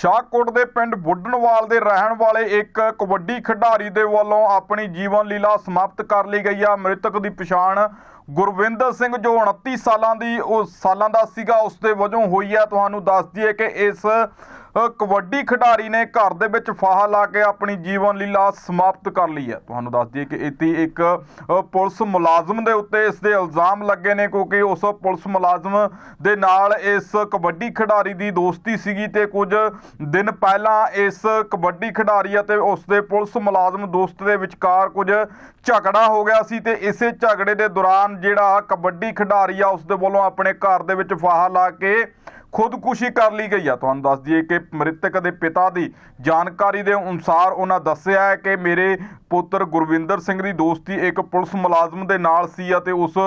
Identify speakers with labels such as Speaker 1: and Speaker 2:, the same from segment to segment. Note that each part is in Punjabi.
Speaker 1: ਸ਼ਾਹਕੋਟ ਦੇ ਪਿੰਡ ਬੁੱਢਣਵਾਲ ਦੇ ਰਹਿਣ ਵਾਲੇ ਇੱਕ ਕਬੱਡੀ ਖਿਡਾਰੀ ਦੇ ਵੱਲੋਂ ਆਪਣੀ ਜੀਵਨ ਲੀਲਾ ਸਮਾਪਤ ਕਰ ਲਈ ਗਈ ਆ। ਮ੍ਰਿਤਕ ਦੀ ਪਛਾਣ ਗੁਰਵਿੰਦਰ ਸਿੰਘ ਜੋ 29 ਸਾਲਾਂ ਦੀ ਉਸ ਸਾਲਾਂ ਦਾ ਸੀਗਾ, ਉਸ ਦੇ ਵਜੋਂ ਹੋਈ ਆ। ਤੁਹਾਨੂੰ ਦੱਸ ਦਈਏ ਕਿ ਇਸ ਕਬੱਡੀ ਖਿਡਾਰੀ ਨੇ ਘਰ ਦੇ ਵਿੱਚ ਫਾਹਾ ਲਾ ਕੇ ਆਪਣੀ ਜੀਵਨ ਲੀਲਾ ਸਮਾਪਤ ਕਰ ਲਈ ਹੈ। ਤੁਹਾਨੂੰ ਦੱਸ ਦਈਏ ਕਿ ਇੱਥੇ ਇੱਕ ਪੁਲਿਸ ਮੁਲਾਜ਼ਮ ਦੇ ਉੱਤੇ ਇਸ ਦੇ ਇਲਜ਼ਾਮ ਲੱਗੇ ਨੇ ਕਿਉਂਕਿ ਉਸ ਪੁਲਿਸ ਮੁਲਾਜ਼ਮ ਦੇ ਨਾਲ ਇਸ ਕਬੱਡੀ ਖਿਡਾਰੀ ਦੀ ਦੋਸਤੀ ਸੀਗੀ ਤੇ ਕੁਝ ਦਿਨ ਪਹਿਲਾਂ ਇਸ ਕਬੱਡੀ ਖਿਡਾਰੀ ਅਤੇ ਉਸ ਦੇ ਪੁਲਿਸ ਮੁਲਾਜ਼ਮ ਦੋਸਤ ਦੇ ਵਿਚਕਾਰ ਕੁਝ ਝਗੜਾ ਹੋ ਗਿਆ ਸੀ ਤੇ ਇਸੇ ਝਗੜੇ ਦੇ ਦੌਰਾਨ ਜਿਹੜਾ ਕਬੱਡੀ ਖਿਡਾਰੀ ਆ, ਉਸ ਦੇ ਵੱਲੋਂ ਆਪਣੇ ਘਰ ਦੇ ਵਿੱਚ ਫਾਹਾ ਲਾ ਕੇ ਖੁਦਕੁਸ਼ੀ ਕਰ ਲਈ ਗਈ ਆ। ਤੁਹਾਨੂੰ ਦੱਸ ਦਈਏ ਕਿ ਮ੍ਰਿਤਕ ਦੇ ਪਿਤਾ ਦੀ ਜਾਣਕਾਰੀ ਦੇ ਅਨੁਸਾਰ ਉਹਨਾਂ ਦੱਸਿਆ ਹੈ ਕਿ ਮੇਰੇ ਪੁੱਤਰ ਗੁਰਵਿੰਦਰ ਸਿੰਘ ਦੀ ਦੋਸਤੀ ਇੱਕ ਪੁਲਿਸ ਮੁਲਾਜ਼ਮ ਦੇ ਨਾਲ ਸੀ ਅਤੇ ਉਸ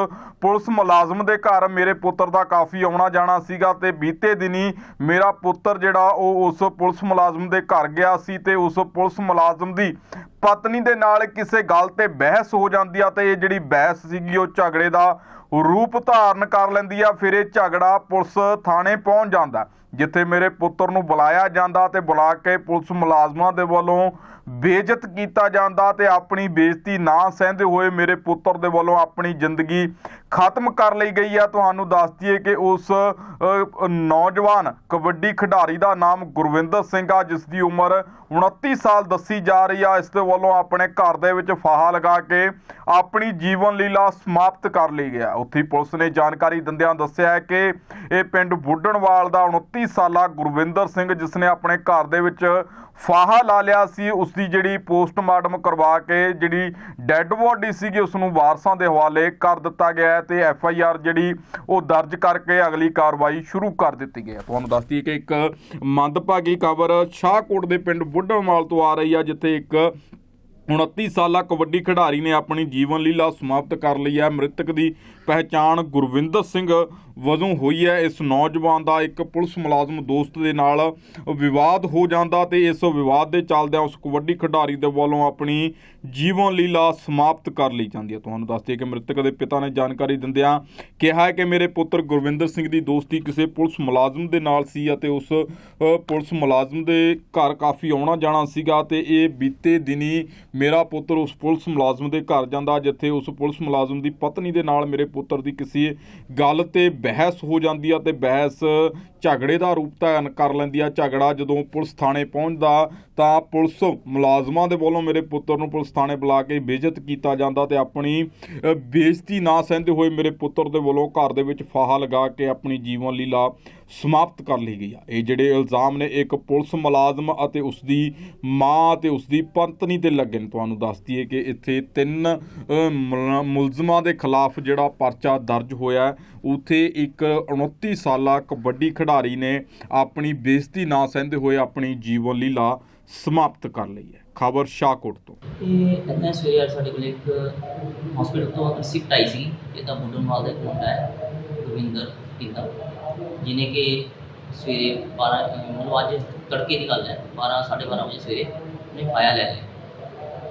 Speaker 1: ਪੁਲਿਸ ਮੁਲਾਜ਼ਮ ਦੇ ਘਰ ਮੇਰੇ ਪੁੱਤਰ ਦਾ ਕਾਫੀ ਆਉਣਾ ਜਾਣਾ ਸੀਗਾ ਤੇ ਬੀਤੇ ਦਿਨੀ ਮੇਰਾ ਪੁੱਤਰ ਜਿਹੜਾ ਉਹ ਉਸ ਪੁਲਿਸ ਮੁਲਾਜ਼ਮ ਦੇ ਘਰ ਗਿਆ ਸੀ ਤੇ ਉਸ ਪੁਲਿਸ ਮੁਲਾਜ਼ਮ ਦੀ ਪਤਨੀ ਦੇ ਨਾਲ ਕਿਸੇ ਗੱਲ ਤੇ ਬਹਿਸ ਹੋ ਜਾਂਦੀ ਆ ਤੇ ਇਹ ਜਿਹੜੀ ਬਹਿਸ ਸੀਗੀ ਉਹ ਝਗੜੇ ਦਾ ਰੂਪ ਧਾਰਨ ਕਰ ਲੈਂਦੀ ਆ, ਫਿਰ ਇਹ ਝਗੜਾ ਪੁਲਿਸ ਥਾਣੇ ਪਹੁੰਚ ਜਾਂਦਾ। ਜਿੱਥੇ ਮੇਰੇ ਪੁੱਤਰ ਨੂੰ ਬੁਲਾਇਆ ਜਾਂਦਾ ਤੇ ਬੁਲਾ ਕੇ ਪੁਲਿਸ ਮੁਲਾਜ਼ਮਾਂ ਦੇ ਵੱਲੋਂ ਬੇਇੱਜ਼ਤ ਕੀਤਾ ਜਾਂਦਾ ਤੇ ਆਪਣੀ ਬੇਇੱਜ਼ਤੀ ਨਾ ਸਹਿੰਦੇ ਹੋਏ ਮੇਰੇ ਪੁੱਤਰ ਦੇ ਵੱਲੋਂ ਆਪਣੀ ਜ਼ਿੰਦਗੀ ਖਤਮ ਕਰ ਲਈ ਗਈ ਆ। ਤੁਹਾਨੂੰ ਦੱਸ ਦਈਏ ਕਿ ਉਸ ਨੌਜਵਾਨ ਕਬੱਡੀ ਖਿਡਾਰੀ ਦਾ ਨਾਮ ਗੁਰਵਿੰਦਰ ਸਿੰਘ ਆ, ਜਿਸ ਦੀ ਉਮਰ 29 ਸਾਲ ਦੱਸੀ ਜਾ ਰਹੀ ਆ। ਇਸ ਦੇ ਵੱਲੋਂ ਆਪਣੇ ਘਰ ਦੇ ਵਿੱਚ ਫਾਹਾ ਲਗਾ ਕੇ ਆਪਣੀ ਜੀਵਨ ਲੀਲਾ ਸਮਾਪਤ ਕਰ ਲਈ ਗਿਆ। ਉੱਥੇ ਪੁਲਿਸ ਨੇ ਜਾਣਕਾਰੀ ਦਿੰਦਿਆਂ ਦੱਸਿਆ ਹੈ ਕਿ ਇਹ ਪਿੰਡ ਬੁੱਢਣਵਾਲ ਦਾ 29 ਸਾਲਾ ਗੁਰਵਿੰਦਰ ਸਿੰਘ, ਜਿਸ ਨੇ ਆਪਣੇ ਘਰ ਦੇ ਵਿੱਚ ਫਾਹਾ ਲਾ ਲਿਆ ਸੀ, ਉਸ ਦੀ ਜਿਹੜੀ ਪੋਸਟਮਾਰਟਮ ਕਰਵਾ ਕੇ ਜਿਹੜੀ ਡੈੱਡ ਬੋਡੀ ਸੀਗੀ ਉਸ ਨੂੰ ਵਾਰਸਾਂ ਦੇ ਹਵਾਲੇ ਕਰ ਦਿੱਤਾ ਗਿਆ ਹੈ ਤੇ ਐਫ ਆਈ ਆਰ ਜਿਹੜੀ ਉਹ ਦਰਜ ਕਰਕੇ ਅਗਲੀ ਕਾਰਵਾਈ ਸ਼ੁਰੂ ਕਰ ਦਿੱਤੀ ਗਈ ਹੈ। ਤੁਹਾਨੂੰ ਦੱਸ ਦਈਏ ਕਿ ਇੱਕ ਮੰਦਭਾਗੀ ਖਬਰ ਸ਼ਾਹਕੋਟ ਦੇ ਪਿੰਡ ਬੁੱਢਣਵਾਲ ਤੋਂ ਆ ਰਹੀ ਆ, ਜਿੱਥੇ ਇੱਕ 29 ਸਾਲਾ ਕਬੱਡੀ ਖਿਡਾਰੀ ਨੇ ਆਪਣੀ ਜੀਵਨ ਲੀਲਾ ਸਮਾਪਤ ਕਰ ਲਈ ਹੈ। ਮ੍ਰਿਤਕ ਦੀ ਪਹਿਚਾਣ ਗੁਰਵਿੰਦਰ ਸਿੰਘ ਵਜੋਂ ਹੋਈ ਹੈ, ਇਸ ਨੌਜਵਾਨ ਦਾ ਇੱਕ ਪੁਲਿਸ ਮੁਲਾਜ਼ਮ ਦੋਸਤ ਦੇ ਨਾਲ ਵਿਵਾਦ ਹੋ ਜਾਂਦਾ ਤੇ ਇਸ ਵਿਵਾਦ ਦੇ ਚੱਲਦਿਆਂ ਉਸ ਕਬੱਡੀ ਖਿਡਾਰੀ ਦੇ ਵੱਲੋਂ ਆਪਣੀ ਜੀਵਨ ਲੀਲਾ ਸਮਾਪਤ ਕਰ ਲਈ ਜਾਂਦੀ ਹੈ। ਤੁਹਾਨੂੰ ਦੱਸ ਦਈਏ ਕਿ ਮ੍ਰਿਤਕ ਦੇ ਪਿਤਾ ਨੇ ਜਾਣਕਾਰੀ ਦਿੰਦਿਆਂ ਕਿਹਾ ਹੈ ਕਿ ਮੇਰੇ ਪੁੱਤਰ ਗੁਰਵਿੰਦਰ ਸਿੰਘ ਦੀ ਦੋਸਤੀ ਕਿਸੇ ਪੁਲਿਸ ਮੁਲਾਜ਼ਮ ਦੇ ਨਾਲ ਸੀ ਅਤੇ ਉਸ ਪੁਲਿਸ ਮੁਲਾਜ਼ਮ ਦੇ ਘਰ ਕਾਫੀ ਆਉਣਾ ਜਾਣਾ ਸੀਗਾ ਤੇ ਇਹ ਬੀਤੇ ਦਿਨੀ ਮੇਰਾ ਪੁੱਤਰ ਉਸ ਪੁਲਿਸ ਮੁਲਾਜ਼ਮ ਦੇ ਘਰ ਜਾਂਦਾ, ਜਿੱਥੇ ਉਸ ਪੁਲਿਸ ਮੁਲਾਜ਼ਮ ਦੀ ਪਤਨੀ ਦੇ ਨਾਲ ਮੇਰੇ ਪੁੱਤਰ ਦੀ ਕਿਸੇ ਗੱਲ ਤੇ ਬਹਿਸ ਹੋ ਜਾਂਦੀ ਆ ਤੇ ਬਹਿਸ ਝਗੜੇ ਦਾ ਰੂਪ ਧਾਰਨ ਕਰ ਲੈਂਦੀ ਆ। ਝਗੜਾ ਜਦੋਂ ਪੁਲਿਸ ਥਾਣੇ ਪਹੁੰਚਦਾ ਤਾਂ ਪੁਲਿਸ ਮੁਲਾਜ਼ਮਾਂ ਦੇ ਵੱਲੋਂ ਮੇਰੇ ਪੁੱਤਰ ਨੂੰ ਪੁਲਿਸ ਥਾਣੇ ਬੁਲਾ ਕੇ ਬੇਇੱਜ਼ਤ ਕੀਤਾ ਜਾਂਦਾ ਤੇ ਆਪਣੀ ਅ, ਬੇਇੱਜ਼ਤੀ ਨਾ ਸਹਿੰਦੇ ਹੋਏ ਮੇਰੇ ਪੁੱਤਰ ਦੇ ਵੱਲੋਂ ਘਰ ਦੇ ਵਿੱਚ ਫਾਹਾ ਲਗਾ ਕੇ ਆਪਣੀ ਜੀਵਨ ਲੀਲਾ ਸਮਾਪਤ ਕਰ ਲਈ ਗਈ ਆ। ਇਹ ਜਿਹੜੇ ਇਲਜ਼ਾਮ ਨੇ ਇੱਕ ਪੁਲਿਸ ਮੁਲਾਜ਼ਮ ਅਤੇ ਉਸ ਦੀ ਮਾਂ ਅਤੇ ਉਸ ਦੀ ਪਤਨੀ ਤੇ ਲੱਗੇ ਨੇ। ਤੁਹਾਨੂੰ ਦੱਸ ਦਈਏ ਕਿ ਇੱਥੇ ਤਿੰਨ ਮੁਲਜ਼ਮਾਂ ਦੇ ਖਿਲਾਫ ਜਿਹੜਾ ਪਰਚਾ ਦਰਜ ਹੋਇਆ ਹੈ, ਉੱਥੇ ਇੱਕ 29 ਸਾਲਾ ਕਬੱਡੀ ਖਿਡਾਰੀ ਨੇ ਆਪਣੀ ਬੇਇੱਜ਼ਤੀ ਨਾ ਸਹਿੰਦੇ ਹੋਏ ਆਪਣੀ ਜੀਵਨ ਲੀਲਾ ਸਮਾਪਤ ਕਰ ਲਈ ਹੈ। ਖਬਰ ਸ਼ਾਹਕੋਟ ਤੋਂ।
Speaker 2: ਇਹ ਇੱਦਾਂ ਸਵੇਰੇ ਸਾਡੇ ਕੋਲ ਇੱਕ ਹਸਪੀਟਲ ਤੋਂ ਰਿਸਿਪਟ ਆਈ ਸੀ। ਇਹਦਾ ਬੁੱਢਣਵਾਲ ਦਾ ਮੁੰਡਾ ਹੈ ਗੁਰਵਿੰਦਰ ਪਿੰਦਾ ਜਿਹਨੇ ਕਿ ਸਵੇਰੇ 12 ਮਤਲਬ ਅੱਜ ਤੜਕੇ ਦੀ ਗੱਲ ਹੈ 12 12:30 ਵਜੇ ਸਵੇਰੇ ਉਹਨੇ ਫਾਇਆ ਲੈ ਲਿਆ।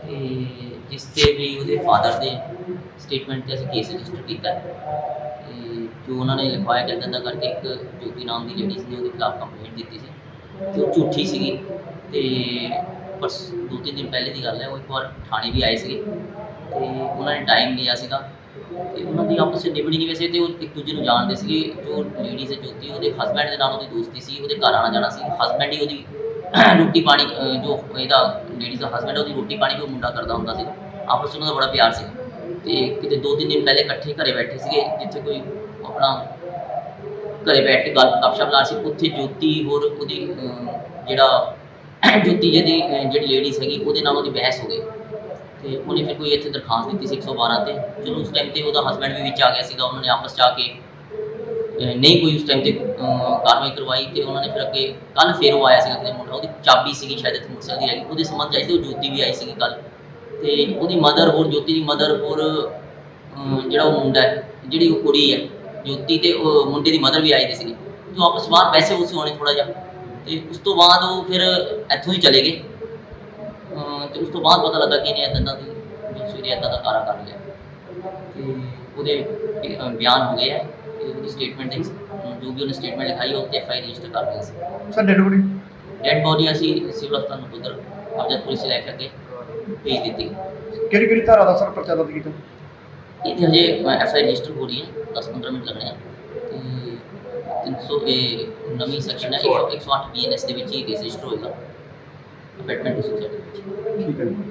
Speaker 2: ਤੇ ਜਿਸ ਤੇ ਵੀ ਉਹਦੇ ਫਾਦਰ ਦੇ ਸਟੇਟਮੈਂਟ ਤੇ ਅਸੀਂ ਕੇਸ ਰਜਿਸਟਰ ਕੀਤਾ। ਹੈ। ਤੇ ਜੋ ਉਹਨਾਂ ਨੇ ਲਿਖਵਾਇਆ ਕਿ ਇੱਦਾਂ ਕਰਕੇ ਇੱਕ ਜੋਤੀ ਨਾਮ ਦੀ ਲੇਡੀ ਸੀ, ਉਹਦੇ ਖਿਲਾਫ ਕੰਪਲੇਂਟ ਦਿੱਤੀ ਸੀ। ਤੇ ਉਹ ਝੂਠੀ ਸੀਗੀ। ਤੇ ਪਰ ਦੋ ਤਿੰਨ ਦਿਨ ਪਹਿਲੇ ਦੀ ਗੱਲ ਹੈ, ਉਹ ਇੱਕ ਵਾਰ ਥਾਣੇ ਵੀ ਆਏ ਸੀਗੇ। ਤੇ ਉਹਨਾਂ ਨੇ ਟਾਈਮ ਲਿਆ ਸੀਗਾ। ਤੇ ਉਹਨਾਂ ਦੀ ਆਪਸ ਵਿੱਚ ਨਿਭੜੀ ਨਹੀਂ ਵੈਸੇ ਤੇ ਉਹ ਇੱਕ ਦੂਜੇ ਨੂੰ ਜਾਣਦੇ ਸੀਗੇ, ਜੋ ਲੇਡੀ ਸੀ ਜੋਤੀ, ਉਹਦੇ ਹਸਬੈਂਡ ਦੇ ਨਾਲ ਉਹਦੀ ਦੋਸਤੀ ਸੀ, ਉਹਦੇ ਘਰ ਆਣਾ ਜਾਣਾ ਸੀ ਹਸਬੈਂਡ ਹੀ ਉਹਦੀ ਰੋਟੀ ਪਾਣੀ ਜੋ ਇਹਦਾ ਲੇਡੀ ਦਾ ਹਸਬੈਂਡ ਉਹਦੀ ਰੋਟੀ ਪਾਣੀ ਵੀ ਉਹ ਮੁੰਡਾ ਕਰਦਾ ਹੁੰਦਾ ਸੀ। ਆਪਸ ਵਿੱਚ ਉਹਨਾਂ ਦਾ ਬੜਾ ਪਿਆਰ ਸੀ ਤੇ ਕਿਤੇ ਦੋ ਤਿੰਨ ਦਿਨ ਪਹਿਲੇ ਇਕੱਠੇ ਘਰੇ ਬੈਠੇ ਸੀਗੇ, ਜਿੱਥੇ ਕੋਈ ਆਪਣਾ ਘਰੇ ਬੈਠ ਕੇ ਗੱਲ ਗੱਪਸ਼ਪ ਲਾ ਸੀ, ਉੱਥੇ ਜੋਤੀ ਹੋਰ ਉਹਦੀ ਜਿਹੜਾ ਜੋਤੀ ਜਿਹਦੀ ਜਿਹੜੀ ਲੇਡੀਜ਼ ਸੀਗੀ ਉਹਦੇ ਨਾਲ ਉਹਦੀ ਬਹਿਸ ਹੋ ਗਈ। ਤੇ ਉਹਨੇ ਫਿਰ ਕੋਈ ਇੱਥੇ ਦਰਖਾਸਤ ਦਿੱਤੀ ਸੀ 112 ਤੇ। ਚਲੋ ਉਸ ਟਾਈਮ ਤੇ ਉਹਦਾ ਹਸਬੈਂਡ ਵੀ ਵਿੱਚ ਆ ਗਿਆ ਸੀਗਾ, ਉਹਨਾਂ ਨੇ ਆਪਸ 'ਚ ਆ ਕੇ ਨਹੀਂ ਕੋਈ ਉਸ ਟਾਈਮ ਤੇ ਕਾਰਵਾਈ ਕਰਵਾਈ ਤੇ ਉਹਨਾਂ ਨੇ ਫਿਰ ਅੱਗੇ ਕੱਲ ਫੇਰ ਉਹ ਆਇਆ ਸੀਗਾ ਕਿਤੇ ਮੁੰਡਾ, ਉਹਦੀ ਚਾਬੀ ਸੀਗੀ ਸ਼ਾਇਦ ਇੱਥੇ ਮੁਕਤਸਰ ਦੀ ਆਈ, ਉਹਦੇ ਸੰਬੰਧ 'ਚ ਆਈ ਸੀ, ਉਹ ਜੋਤੀ ਵੀ ਆਈ ਸੀਗੀ ਕੱਲ ਤੇ ਉਹਦੀ ਮਦਰ ਹੋਰ, ਜੋਤੀ ਦੀ ਮਦਰ ਹੋਰ ਜਿਹੜਾ ਉਹ ਮੁੰਡਾ ਹੈ, ਜਿਹੜੀ ਉਹ ਕੁੜੀ ਹੈ, ਜੋਤੀ ਤੇ ਉਹ ਮੁੰਡੇ ਦੀ ਮਦਰ ਵੀ ਆਈ ਦੀ ਸੀਗੀ। ਜੋ ਆਪਸ ਬਾਹਰ ਪੈਸੇ ਉਸੇ ਹੋਣੇ ਥੋੜਾ ਜਿਹਾ। ਤੇ ਉਸ ਤੋਂ ਬਾਅਦ ਉਹ ਫਿਰ ਇੱਥੋਂ ਹੀ ਚਲੇ ਗਏ। ਤੇ ਉਸ ਤੋਂ ਬਾਅਦ ਪਤਾ ਲੱਗਾ ਕਿ ਇਹਨੇ ਇਦਾਂ ਦਾ ਜੋ ਸਵੇਰੇ ਇਦਾਂ ਦਾ ਕਾਰਾ ਕਰ ਲਿਆ। ਤੇ ਉਹਦੇ ਬਿਆਨ ਹੋ ਗਏ ਹੈ ਤੇ ਉਹਦੀ ਸਟੇਟਮੈਂਟ ਜੋ ਵੀ ਉਹਨੇ ਸਟੇਟਮੈਂਟ ਲਿਖਾਈ ਉਹ ਤੇ ਐਫ ਆਈ ਰਜਿਸਟਰ ਕਰ ਲਈ ਸੀ।
Speaker 3: Sir dead body
Speaker 2: dead body ਅਸੀਂ ਸਿਵਲ ਹਸਪਤਾਲ ਨੂੰ ਉਧਰ ਕਬਜ਼ਾ ਪੁਲਿਸ ਲੈ ਕੇ ਭੇਜ ਦਿੱਤੀ।
Speaker 3: ਕਿਹੜੀ ਕਿਹੜੀ ਧਾਰਾ ਦਾ ਸਰ ਪਰਚਾ ਦਰਜ ਕੀਤਾ?
Speaker 2: ਇਹ ਹਜੇ ਐਫ ਆਈ ਰਜਿਸਟਰ ਹੋ ਰਹੀ ਹੈ। 10-15 ਮਿੰਟ ਲੱਗਣੇ ਆ। ਤੇ 300 ਇਹ ਨਵੀਂ ਸੈਕਸ਼ਨ ਹੈ। 108 ਬੀਐਨਐਸ ਦੇ ਵਿੱਚ ਹੀ ਰਜਿਸਟਰ ਹੋਏਗਾ। ਅਬੈਟਮੈਂਟ ਟੂ ਸੁਸਾਇਟੀ
Speaker 3: ਠੀਕ ਹੈ ਜੀ।